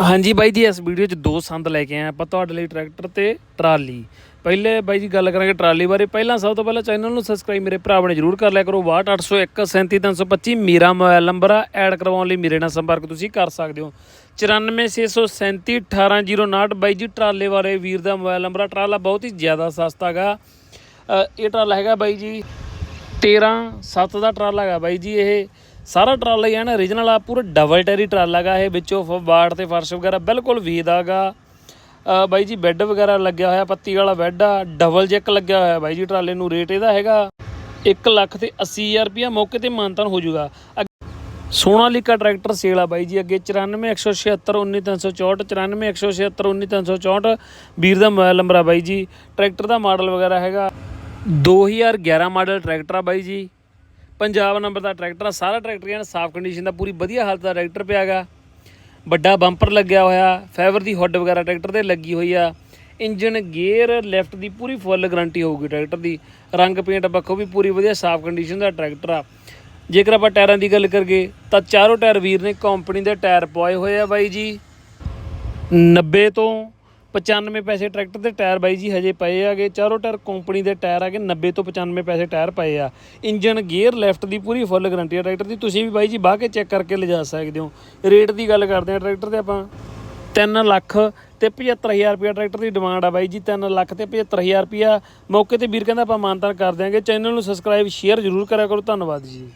ਹਾਂਜੀ ਬਾਈ ਜੀ, ਇਸ ਵੀਡੀਓ 'ਚ ਦੋ ਸੰਦ ਲੈ ਕੇ ਆਏ ਆਪਾਂ ਤੁਹਾਡੇ ਲਈ ਟਰੈਕਟਰ ਤੇ ਟਰਾਲੀ। ਪਹਿਲੇ ਬਾਈ ਜੀ ਗੱਲ ਕਰਾਂਗੇ ਟਰਾਲੀ ਬਾਰੇ। ਪਹਿਲਾਂ ਸਭ ਤੋਂ ਪਹਿਲਾਂ ਚੈਨਲ ਨੂੰ ਸਬਸਕ੍ਰਾਈਬ ਮੇਰੇ ਭਰਾਵਾਂ ਨੇ ਜਰੂਰ ਕਰ ਲਿਆ ਕਰੋ। 62801 ਮੇਰਾ ਮੋਬਾਈਲ ਨੰਬਰ ਆ। ਐਡ ਕਰਵਾਉਣ ਲਈ ਮੇਰੇ ਨਾਲ ਸੰਪਰਕ ਤੁਸੀਂ ਕਰ ਸਕਦੇ ਹੋ। 9467318059 ਬਾਈ ਜੀ, ਟਰਾਲੇ ਵਾਲੇ ਵੀਰ ਦਾ ਮੋਬਾਈਲ ਨੰਬਰ ਆ। ਟਰਾਲਾ ਬਹੁਤ ਹੀ ਜ਼ਿਆਦਾ ਸਸਤਾ ਹੈਗਾ ਇਹ ਟਰਾਲਾ ਹੈਗਾ ਬਾਈ ਜੀ 13 7 ਦਾ ਟਰਾਲਾ ਹੈਗਾ ਬਾਈ ਜੀ ਇਹ। ਸਾਰਾ ਟਰਾਲਾ ਹੀ ਹੈ ਨਾ origignal ਆ, ਪੂਰਾ ਡਬਲ ਟੈਰੀ ਟਰਾਲਾ ਹੈਗਾ ਇਹ, ਵਿੱਚੋਂ ਫ- ਬਾੜ ਤੇ ਫਰਸ਼ ਵਗੈਰਾ, ਬਿਲਕੁਲ ਵੀਦਾਗਾ ਅ ਬਾਈ ਜੀ ਬੈੱਡ ਵਗੈਰਾ ਲੱਗਿਆ ਹੋਇਆ, ਪੱਤੀ ਵਾਲਾ ਬੈੱਡ ਆ ਡਬਲ ਜੈਕ ਲੱਗਿਆ ਹੋਇਆ ਬਾਈ ਜੀ, ਟਰਾਲੇ ਨੂੰ ਰੇਟ ਇਹਦਾ ਹੈਗਾ 1 ਲੱਖ ਤੇ 80000 ਰੁਪਇਆ, ਮੌਕੇ ਤੇ ਮਾਨਤਾਨ ਹੋ ਜਾਊਗਾ। ਸੋਨਾਲੀਕਾ ਟਰੈਕਟਰ ਸੇਲ ਆ ਬਾਈ ਜੀ, ਅੱਗੇ 9416719364 9416719364 ਵੀਰ ਦਾ ਮੋਬਾਈਲ ਨੰਬਰ ਆ ਬਾਈ ਜੀ। ਟਰੈਕਟਰ ਦਾ ਮਾਡਲ ਵਗੈਰਾ ਹੈਗਾ 2011 ਮਾਡਲ ਟਰੈਕਟਰ ਆ ਬਾਈ ਜੀ। ਪੰਜਾਬ ਨੰਬਰ ਦਾ ਟਰੈਕਟਰ ਆ, ਸਾਰਾ ਟਰੈਕਟਰ ਯਾਨ ਸਾਫ਼ ਕੰਡੀਸ਼ਨ ਦਾ, ਪੂਰੀ ਵਧੀਆ ਹਾਲਤ ਦਾ ਟਰੈਕਟਰ ਪਿਆਗਾ। ਵੱਡਾ ਬੰਪਰ ਲੱਗਿਆ ਹੋਇਆ ਫਾਈਬਰ ਦੀ ਹੁੱਡ ਵਗੈਰਾ ਟਰੈਕਟਰ ਤੇ ਲੱਗੀ ਹੋਈ ਆ। ਇੰਜਨ ਗੇਅਰ ਲੈਫਟ ਦੀ ਪੂਰੀ ਫੁੱਲ ਗਾਰੰਟੀ ਹੋਊਗੀ ਟਰੈਕਟਰ ਦੀ। ਰੰਗ ਪੇਂਟ ਪੱਖੋਂ ਵੀ ਪੂਰੀ ਵਧੀਆ ਸਾਫ਼ ਕੰਡੀਸ਼ਨ ਦਾ ਟਰੈਕਟਰ ਆ। ਜੇਕਰ ਆਪਾਂ ਟਾਇਰਾਂ ਦੀ ਗੱਲ ਕਰੀਏ, ਤਾਂ ਚਾਰੋਂ ਟਾਇਰ ਵੀਰ ਨੇ ਕੰਪਨੀ ਦੇ ਟਾਇਰ ਪਵਾਏ ਹੋਏ ਆ ਬਾਈ ਜੀ। 90 ਤੋਂ 95 ਪੈਸੇ ਟਰੈਕਟਰ ਦੇ ਟਾਇਰ ਬਾਈ ਜੀ ਹਜੇ ਪਏ ਆਗੇ। ਚਾਰੋਂ ਟਾਇਰ ਕੰਪਨੀ ਦੇ ਟਾਇਰ ਆਗੇ 90 ਤੋਂ 95 ਪੈਸੇ ਟਾਇਰ ਪਏ ਆ। ਇੰਜਨ ਗੇਅਰ ਲੈਫਟ ਦੀ ਪੂਰੀ ਫੁੱਲ ਗਾਰੰਟੀ ਆ ਟਰੈਕਟਰ ਦੀ। ਤੁਸੀਂ ਵੀ ਬਾਈ ਜੀ ਬਾਹ ਕੇ ਚੈੱਕ ਕਰਕੇ ਲਿਜਾ ਸਕਦੇ ਹੋ। ਰੇਟ ਦੀ ਗੱਲ ਕਰਦੇ ਆ ਟਰੈਕਟਰ ਤੇ ਆਪਾਂ। 3 ਲੱਖ ਤੇ 75000 ਰੁਪਇਆ ਟਰੈਕਟਰ ਦੀ ਡਿਮਾਂਡ ਆ ਬਾਈ ਜੀ। 3 ਲੱਖ ਤੇ 75000 ਰੁਪਇਆ। ਮੌਕੇ ਤੇ ਵੀਰ ਕਹਿੰਦਾ ਆਪਾਂ ਮਾਨਤਾਨ ਕਰ ਦਿਆਂਗੇ। ਚੈਨਲ ਨੂੰ ਸਬਸਕ੍ਰਾਈਬ ਸ਼ੇਅਰ ਜ਼ਰੂਰ ਕਰਿਆ ਕਰੋ। ਧੰਨਵਾਦ ਜੀ।